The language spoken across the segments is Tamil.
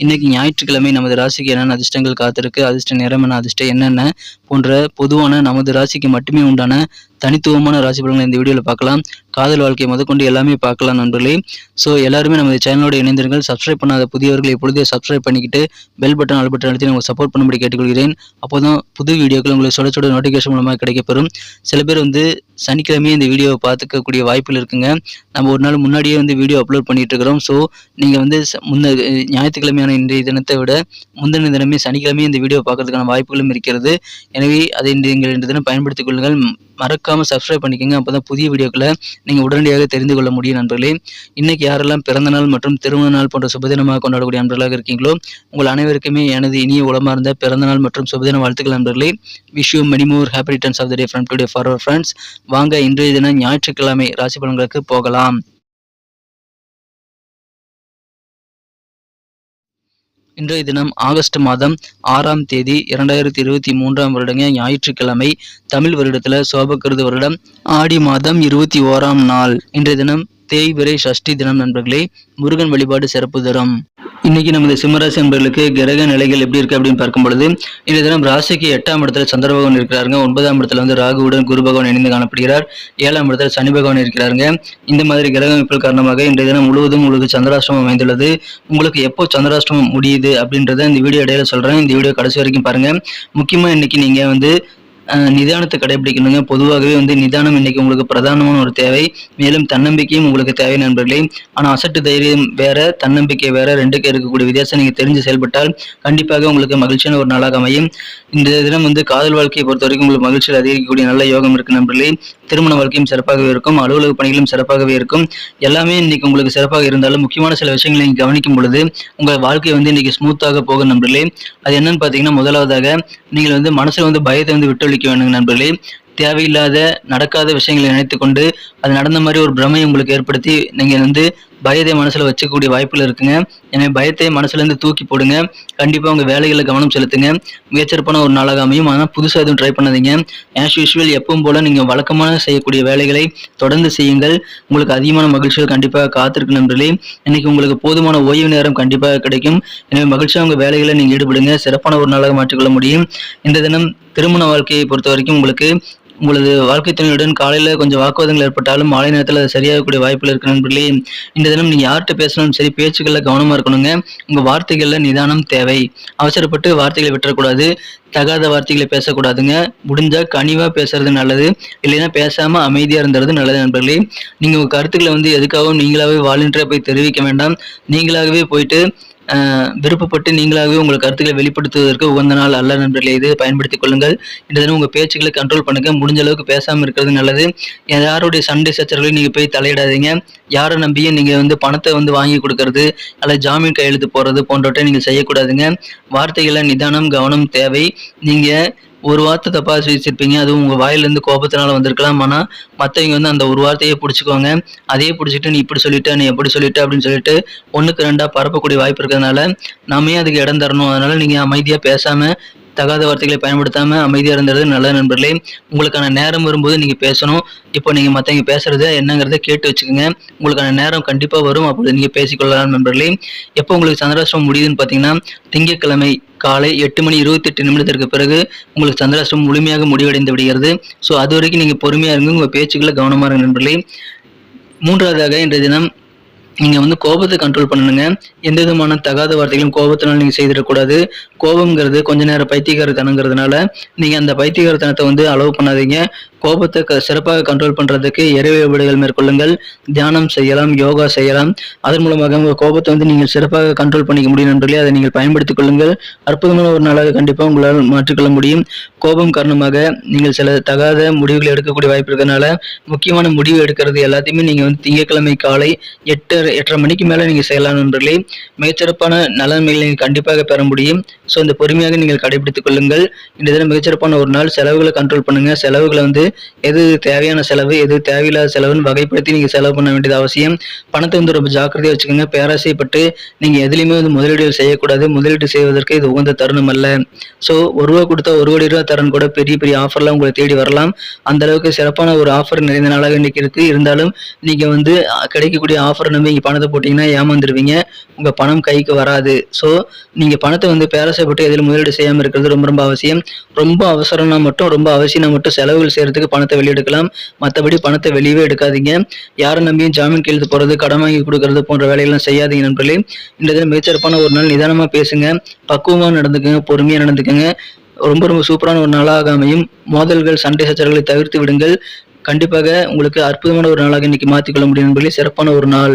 இன்னைக்கு ஞாயிற்றுக்கிழமை நமது ராசிக்கு என்னென்ன அதிர்ஷ்டங்கள் காத்திருக்கு அதிர்ஷ்ட நிறம் என்ன அதிர்ஷ்டம் என்னென்ன போன்ற பொதுவான நமது ராசிக்கு மட்டுமே உண்டான தனித்துவமான ராசி பலன்களை இந்த வீடியோவில் பார்க்கலாம். காதல் வாழ்க்கை முதற்கொண்டு எல்லாமே பார்க்கலாம் நண்பர்களே. ஸோ எல்லாருமே நமது சேனலோட இணைந்திருங்கள். சப்ஸ்கிரைப் பண்ணாத புதியவர்கள் இப்பொழுதே சப்ஸ்கிரைப் பண்ணிக்கிட்டு பெல் பட்டன் ஆல் பட்டன் அழுத்தி உங்களுக்கு சப்போர்ட் பண்ணும்படி கேட்டுக்கொள்கிறேன். அப்போ தான் புது வீடியோக்கள் உங்களுக்கு சுட சொல்ல நோட்டிஃபிகேஷன் மூலமாக கிடைக்கப்பெறும். சில பேர் வந்து சனிக்கிழமையே இந்த வீடியோவை பார்த்துக்கக்கூடிய வாய்ப்புகள் இருக்குங்க. நம்ம ஒரு நாள் முன்னாடியே வந்து வீடியோ அப்லோட் பண்ணிட்டு இருக்கிறோம். ஸோ நீங்கள் வந்து ச- முன்ன ஞாயிற்றுக்கிழமையான இன்றைய தினத்தை விட முந்தின தினமே சனிக்கிழமை இந்த வீடியோ பார்க்கறதுக்கான வாய்ப்புகளும் இருக்கிறது. எனவே அதை நீங்கள் இன்று தினம் பயன்படுத்திக் கொள்ளுங்கள். மறக்காமல் மறக்காம சப்ஸ்கிரைப் பண்ணிக்கோங்க. அப்பதான் புதிய வீடியோக்களை நீங்கள் உடனடியாக தெரிந்து கொள்ள முடியும் நண்பர்களே. இன்னைக்கு யாரெல்லாம் பிறந்த நாள் மற்றும் திருமண நாள் போன்ற சுபதினமாக கொண்டாடக்கூடிய நண்பர்களாக இருக்கீங்களோ உங்கள் அனைவருக்குமே எனது இனிய உளமார்ந்த பிறந்த நாள் மற்றும் சுபதின வாழ்த்துக்கள் நண்பர்களே. Wish you many more happy returns of the day from today for our friends வாங்க இன்றைய தினம் ஞாயிற்றுக்கிழமை ராசி பலன்களுக்கு போகலாம். இன்றைய தினம் ஆகஸ்ட் மாதம் ஆறாம் தேதி இரண்டாயிரத்தி இருபத்தி மூன்றாம் வருடங்க ஞாயிற்றுக்கிழமை தமிழ் வருடத்துல சோபக்கிருது வருடம் ஆடி மாதம் இருபத்தி ஓராம் நாள். இன்றைய தினம் தேய்பிறை சஷ்டி தினம் நண்பர்களே முருகன் வழிபாடு சிறப்பு தரும். இன்னைக்கு நமது சிம்மராசி நண்பர்களுக்கு கிரக நிலைகள் எப்படி இருக்கு அப்படின்னு பார்க்கும் பொழுது இந்த தினம் ராசிக்கு எட்டாம் இடத்துல சந்திர பகவான் இருக்கிறாருங்க. ஒன்பதாம் இடத்துல வந்து ராகுவுடன் குரு பகவான் இணைந்து காணப்படுகிறார். ஏழாம் இடத்துல சனி பகவான் இருக்கிறாருங்க. இந்த மாதிரி கிரக அமைப்புகள் காரணமாக இன்றைய தினம் முழுவதும் உங்களுக்கு சந்திராஷ்டமம் அமைந்துள்ளது. உங்களுக்கு எப்போ சந்திராஷ்டமம் முடியுது அப்படின்றத இந்த வீடியோ இடையில சொல்றேன். இந்த வீடியோ கடைசி வரைக்கும் பாருங்க. முக்கியமா இன்னைக்கு நீங்க வந்து நிதானத்தை கடைபிடிக்கணுங்க. பொதுவாகவே வந்து நிதானம் இன்னைக்கு உங்களுக்கு பிரதானமான ஒரு தேவை. மேலும் தன்னம்பிக்கையும் உங்களுக்கு தேவை நண்பர்களே. ஆனால் அசட்டு தைரியம் வேற தன்னம்பிக்கை வேற ரெண்டுக்கு இருக்கக்கூடிய வித்தியாசம் நீங்கள் தெரிஞ்சு செயல்பட்டால் கண்டிப்பாக உங்களுக்கு மகிழ்ச்சியான ஒரு நாளாக அமையும். இந்த தினம் வந்து காதல் வாழ்க்கையை பொறுத்த வரைக்கும் உங்களுக்கு மகிழ்ச்சியில் அதிகரிக்கக்கூடிய நல்ல யோகம் இருக்கு நண்பர்களே. திருமண வாழ்க்கையும் சிறப்பாகவே இருக்கும். அலுவலக பணிகளும் சிறப்பாகவே இருக்கும். எல்லாமே இன்னைக்கு உங்களுக்கு சிறப்பாக இருந்தாலும் முக்கியமான சில விஷயங்களை நீங்கள் கவனிக்கும் பொழுது உங்கள் வாழ்க்கை வந்து இன்னைக்கு ஸ்மூத்தாக போகும் நண்பர்களே. அது என்னன்னு பார்த்தீங்கன்னா முதலாவதாக நீங்கள் வந்து மனசில் வந்து பயத்தை வந்து விட்டொழிக்க வேண்டும் நண்பர்களே. தேவையில்லாத நடக்காத விஷயங்களை நினைத்துக்கொண்டு அது நடந்த மாதிரி ஒரு பிரமையை உங்களுக்கு ஏற்படுத்தி நீங்கள் வந்து பயத்தை மனசில் வச்சுக்கக்கூடிய வாய்ப்புகள் இருக்குங்க. எனவே பயத்தை மனசுலேருந்து தூக்கி போடுங்க. கண்டிப்பாக உங்கள் வேலைகளை கவனம் செலுத்துங்க. முயற்சிறப்பான ஒரு நாளாக அமையும். ஆனால் புதுசாக எதுவும் ட்ரை பண்ணாதீங்க. ஆஸ் யூஸ்வல் எப்பவும் போல் நீங்கள் வழக்கமான செய்யக்கூடிய வேலைகளை தொடர்ந்து செய்யுங்கள். உங்களுக்கு அதிகமான மகிழ்ச்சிகள் கண்டிப்பாக காத்திருக்கு நண்பர்களே. இன்னைக்கு உங்களுக்கு போதுமான ஓய்வு நேரம் கண்டிப்பாக கிடைக்கும். எனவே மகிழ்ச்சியாக உங்கள் வேலைகளை நீங்கள் ஈடுபடுங்க. சிறப்பான ஒரு நாளாக மாற்றிக்கொள்ள முடியும். இந்த தினம் திருமண வாழ்க்கையை பொறுத்த வரைக்கும் உங்களுக்கு உங்களது வாழ்க்கை துணையுடன் காலையில் கொஞ்சம் வாக்குவாதங்கள் ஏற்பட்டாலும் மாலை நேரத்தில் அது சரியாகக்கூடிய வாய்ப்புகள் இருக்கு நண்பர்களே. இந்த தினம் நீங்கள் யார்கிட்ட பேசணும் சரி பேச்சுக்களில் கவனமாக இருக்கணுங்க. உங்கள் வார்த்தைகளில் நிதானம் தேவை. அவசரப்பட்டு வார்த்தைகளை விட்டுறக்கூடாது. தகாத வார்த்தைகளை பேசக்கூடாதுங்க. முடிஞ்சால் கனிவாக பேசுறது நல்லது. இல்லைன்னா பேசாமல் அமைதியாக இருந்துறது நல்லது நண்பர்களே. நீங்கள் உங்கள் கருத்துக்களை வந்து எதுக்காகவும் நீங்களாகவே வாலண்டியராக போய் தெரிவிக்க வேண்டாம். நீங்களாகவே போயிட்டு விருப்பப்பட்டு நீங்களாகவே உங்கள் கருத்துக்களை வெளிப்படுத்துவதற்கு உகந்த நாள் அல்ல நண்பர்களே இது பயன்படுத்திக் கொள்ளுங்கள். இந்த தினம் உங்கள் பேச்சுக்களை கண்ட்ரோல் பண்ணுங்க. முடிஞ்ச அளவுக்கு பேசாமல் இருக்கிறது நல்லது. யாருடைய சண்டை சச்சரவுகளையும் நீங்கள் போய் தலையிடாதீங்க. யாரை நம்பியும் நீங்கள் வந்து பணத்தை வந்து வாங்கி கொடுக்கறது அல்லது ஜாமீன் கையெழுத்து போடுறது போன்றவற்றை நீங்கள் செய்யக்கூடாதுங்க. வார்த்தைகளை நிதானம் கவனம் தேவை. நீங்கள் ஒரு வார்த்தை தப்பா சிரிச்சிருப்பீங்க. அதுவும் உங்க வாயிலிருந்து கோபத்தினால வந்திருக்கலாம். ஆனா மத்தவங்க வந்து அந்த ஒரு வார்த்தையே பிடிச்சிக்கோங்க அதையே பிடிச்சிட்டு நீ இப்படி சொல்லிட்ட நீ எப்படி சொல்லிட்ட அப்படின்னு சொல்லிட்டு ஒண்ணுக்கு ரெண்டா பரப்பக்கூடிய வாய்ப்பு இருக்கிறதுனால நாமே அதுக்கு இடம் தரணும். அதனால நீங்க அமைதியா பேசாம தகாத வார்த்தைகளை பயன்படுத்தாமல் அமைதியாக இருந்தது நல்ல நண்பர்களே. உங்களுக்கான நேரம் வரும்போது நீங்கள் பேசணும். இப்போ நீங்கள் மற்றவங்க பேசுறத என்னங்கிறத கேட்டு வச்சுக்கோங்க. உங்களுக்கான நேரம் கண்டிப்பாக வரும். அப்பொழுது நீங்கள் பேசிக்கொள்ளலாம் நண்பர்களே. எப்போ உங்களுக்கு சந்திராஷ்டிரம் முடியுதுன்னு பார்த்தீங்கன்னா திங்கட்கிழமை காலை எட்டு மணி இருபத்தெட்டு நிமிடத்திற்கு பிறகு உங்களுக்கு சந்திராஷ்டிரம் முழுமையாக முடிவடைந்து விடுகிறது ஸோ அது வரைக்கும் நீங்கள் பொறுமையாக இருங்க. உங்கள் பேச்சுக்களை கவனமாக இருங்க நண்பர்களே. மூன்றாவதாக இன்றைய தினம் நீங்கள் வந்து கோபத்தை கண்ட்ரோல் பண்ணணுங்க எந்த விதமான தகாத வார்த்தைகளும் கோபத்தினால் நீங்கள் செய்திடக்கூடாது. கோபங்கிறது கொஞ்ச நேரம் பைத்தியகாரத்தனங்கிறதுனால நீங்கள் அந்த பைத்தியகாரத்தனத்தை வந்து அளவு பண்ணாதீங்க. கோபத்தை க- சிறப்பாக கண்ட்ரோல் பண்ணுறதுக்கு இறை மேற்கொள்ளுங்கள். தியானம் செய்யலாம் யோகா செய்யலாம். அதன் மூலமாக உங்கள் கோபத்தை வந்து நீங்கள் சிறப்பாக கண்ட்ரோல் பண்ணிக்க முடியும் நண்பர்களே. அதை நீங்கள் பயன்படுத்திக் கொள்ளுங்கள். அற்புதமான ஒரு நாளாக கண்டிப்பாக உங்களால் மாற்றிக்கொள்ள முடியும். கோபம் காரணமாக நீங்கள் சில தகாத முடிவுகளை எடுக்கக்கூடிய வாய்ப்பு இருக்கிறதுனால முக்கியமான முடிவு எடுக்கிறது எல்லாத்தையுமே நீங்கள் வந்து திங்கட்கிழமை காலை எட்டு எட்டரை மணிக்கு மேலே நீங்கள் செய்யலாம் நண்பர்களே. மிகச்சிறப்பான நலன்மைகளை நீங்கள் கண்டிப்பாக பெற முடியும். ஸோ இந்த பொறுமையாக நீங்கள் கடைபிடித்துக் கொள்ளுங்கள். இந்த தினம் மிகச்சிறப்பான ஒரு நாள். செலவுகளை கண்ட்ரோல் பண்ணுங்கள் செலவுகளை வந்து எது தேவையான செலவு எது தேவையில்லாத செலவுன்னு வகைப்படுத்தி நீங்கள் செலவு பண்ண வேண்டியது அவசியம். பணத்தை வந்து ரொம்ப ஜாக்கிரதையாக வச்சுக்கோங்க. பேராசைப்பட்டு நீங்கள் எதுலையுமே வந்து முதலீடுகள் செய்யக்கூடாது. முதலீடு செய்வதற்கு இது உகந்த தருணம் அல்ல. ஸோ ஒரு ரூபா கொடுத்தா ஒரு கோடி ரூபா தரன் கூட பெரிய பெரிய ஆஃபர்லாம் உங்களை தேடி வரலாம். அந்த அளவுக்கு சிறப்பான ஒரு ஆஃபர் நிறைந்த நாளாக இன்னைக்கு இருக்கு. இருந்தாலும் நீங்கள் வந்து கிடைக்கக்கூடிய ஆஃபர் நம்பி நீங்கள் பணத்தை போட்டிங்கன்னா ஏமாந்துருவீங்க. உங்கள் பணம் கைக்கு வராது. ஸோ நீங்கள் பணத்தை வந்து பேரசைப்பட்டு எதில் முதலீடு செய்யாமல் இருக்கிறது ரொம்ப ரொம்ப அவசியம். ரொம்ப அவசரம்னா மட்டும் ரொம்ப அவசியம்னா மட்டும் செலவுகள் செய்கிறதுக்கு பணத்தை வெளியெடுக்கலாம். மற்றபடி பணத்தை வெளியவே எடுக்காதீங்க. யாரை நம்பியும் ஜாமீன் கையெழுத்து போகிறது கடன் வாங்கி கொடுக்கறது போன்ற வேலைகள்லாம் செய்யாதீங்க நண்பர்களே. இந்த தினம் மிகச்சிறப்பான ஒரு நாள். நிதானமாக பேசுங்க. பக்குவமாக நடந்துக்கோங்க. பொறுமையாக நடந்துக்கோங்க. ரொம்ப ரொம்ப சூப்பரான ஒரு நாளாக அமையும். மோதல்கள் சண்டை சச்சரவுகளை தவிர்த்து விடுங்கள். கண்டிப்பாக உங்களுக்கு அற்புதமான ஒரு நாளாக இன்னைக்கு மாற்றிக்கொள்ள முடியும் என்பதில் சிறப்பான ஒரு நாள்.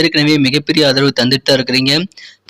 ஏற்கனவே மிகப்பெரிய ஆதரவு தந்துட்டு தான் இருக்கிறீங்க.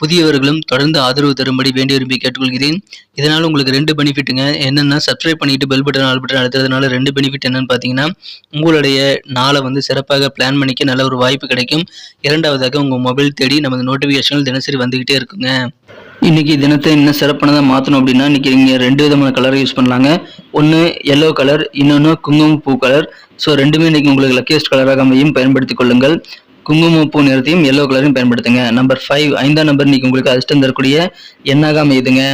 புதியவர்களும் தொடர்ந்து ஆதரவு தரும்படி வேண்டி விரும்பி கேட்டுக்கொள்கிறேன். இதனால் உங்களுக்கு ரெண்டு பெனிஃபிட்டுங்க. என்னென்னா சப்ஸ்கிரைப் பண்ணிட்டு பெல் பட்டன் ஆல் பட்டன் அழுத்துறதுனால ரெண்டு பெனிஃபிட் என்னன்னு பார்த்தீங்கன்னா உங்களுடைய நாளை வந்து சிறப்பாக பிளான் பண்ணிக்க நல்ல ஒரு வாய்ப்பு கிடைக்கும். இரண்டாவதாக உங்கள் மொபைல் தேடி நமது நோட்டிஃபிகேஷன்கள் தினசரி வந்துக்கிட்டே இருக்குங்க. இன்னைக்கு தினத்தை இன்னும் சிறப்பானதாக மாற்றணும் அப்படின்னா இன்றைக்கி நீங்கள் ரெண்டு விதமான கலரை யூஸ் பண்ணலாங்க. ஒன்று எல்லோ கலர் இன்னொன்று குங்குமம் பூ கலர் ஸோ ரெண்டுமே இன்றைக்கி உங்களுக்கு லக்கியஸ்ட் கலராக அமையும். பயன்படுத்திக் கொள்ளுங்கள். குங்குமப்பூ நிறத்தையும் எல்லோ கலரையும் பயன்படுத்துங்க. நம்பர் ஃபைவ் ஐந்தாம் நம்பர் இன்னைக்கு உங்களுக்கு அதிர்ஷ்டம் தரக்கூடிய எண்ணாக அமையுதுங்க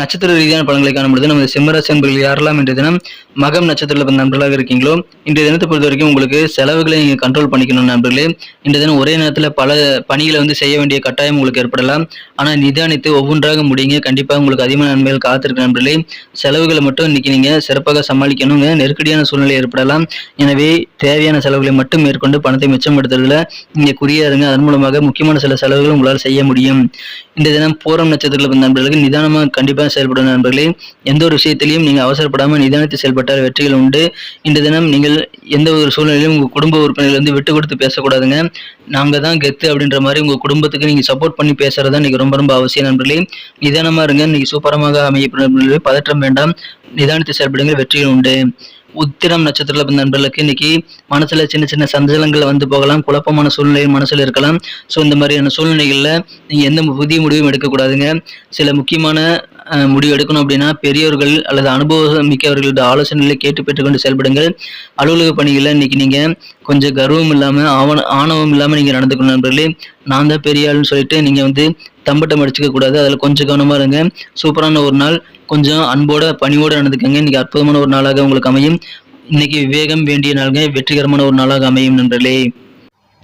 நட்சத்திர ரீதியான பலன்களை காணும்பொழுது நமது சிம்மராசி அன்பர்கள் யாரெல்லாம் இன்றைய தினம் மகம் நட்சத்திரத்தில் நண்பர்களாக இருக்கீங்களோ இன்றைய தினத்தை பொறுத்த வரைக்கும் உங்களுக்கு செலவுகளை நீங்கள் கண்ட்ரோல் பண்ணிக்கணும் நண்பர்களே. இன்றைய தினம் ஒரே நேரத்தில் பல பணிகளை வந்து செய்ய வேண்டிய கட்டாயம் உங்களுக்கு ஏற்படலாம். ஆனால் நிதானித்து ஒவ்வொன்றாக முடியுங்க. கண்டிப்பாக உங்களுக்கு அதிகமான நன்மைகள் காத்திருக்கு நண்பர்களே. செலவுகளை மட்டும் இன்னைக்கு நீங்கள் சிறப்பாக சமாளிக்கணுங்க. நெருக்கடியான சூழ்நிலை ஏற்படலாம். எனவே தேவையான செலவுகளை மட்டும் மேற்கொண்டு பணத்தை மிச்சப்படுத்துறதுல நீங்கள் குறியா இருங்க. அதன் மூலமாக முக்கியமான சில செலவுகள் உங்களால் செய்ய முடியும். இந்த தினம் பூரம் நட்சத்திரத்தில் நண்பர்களுக்கு நிதானமாக கண்டிப்பாக செயல்படும் நண்பர்களே எந்த ஒரு விஷயத்திலையும் நீங்கள் அவசரப்படாமல் நிதானித்து செயல்பட்டால் வெற்றிகள் உண்டு. இந்த தினம் நீங்கள் எந்த ஒரு சூழ்நிலையிலும் உங்கள் குடும்ப உறுப்பினர்கள் வந்து விட்டு கொடுத்து பேசக்கூடாதுங்க. நாங்கள் தான் கெத்து அப்படின்ற மாதிரி உங்கள் குடும்பத்துக்கு நீங்கள் சப்போர்ட் பண்ணி பேசுறது தான் ரொம்ப ரொம்ப அவசியம் நண்பர்களே. நிதானமாக இருங்க இன்னைக்கு சூப்பரமாக அமையப்படும் நண்பர்களே பதற்றம் வேண்டாம். நிதானித்து செயல்படுங்கள் வெற்றிகள் உண்டு. உத்திரம் நட்சத்திரத்தில் நண்பர்களுக்கு இன்னைக்கு மனசுல சின்ன சின்ன சஞ்சலங்கள் வந்து போகலாம். குழப்பமான சூழ்நிலை மனசுல இருக்கலாம். ஸோ இந்த மாதிரியான சூழ்நிலைகளில் நீங்கள் எந்த புதிய முடிவும் எடுக்கக்கூடாதுங்க. சில முக்கியமான முடிவு எடுக்கணும் அப்படின்னா பெரியவர்கள் அல்லது அனுபவம் மிக்கவர்களோட ஆலோசனைகளை கேட்டு பெற்றுக்கொண்டு செயல்படுங்கள். அலுவலக பணிகளில் இன்னைக்கு நீங்க கொஞ்சம் கர்வம் இல்லாம ஆவண ஆணவம் இல்லாம நீங்க நடந்துக்கணும் நண்பர்களே. நான் தான் பெரிய ஆளுன்னு சொல்லிட்டு நீங்க வந்து தம்பட்டம் அடிச்சுக்க கூடாது. அதில் கொஞ்சம் கவனமாக இருங்க. சூப்பரான ஒரு நாள். கொஞ்சம் அன்போட பணியோடு நடந்துக்கங்க. இன்னைக்கு அற்புதமான ஒரு நாளாக உங்களுக்கு அமையும். இன்னைக்கு விவேகம் வேண்டிய நாளுங்க வெற்றிகரமான ஒரு நாளாக அமையும் நண்பர்களே.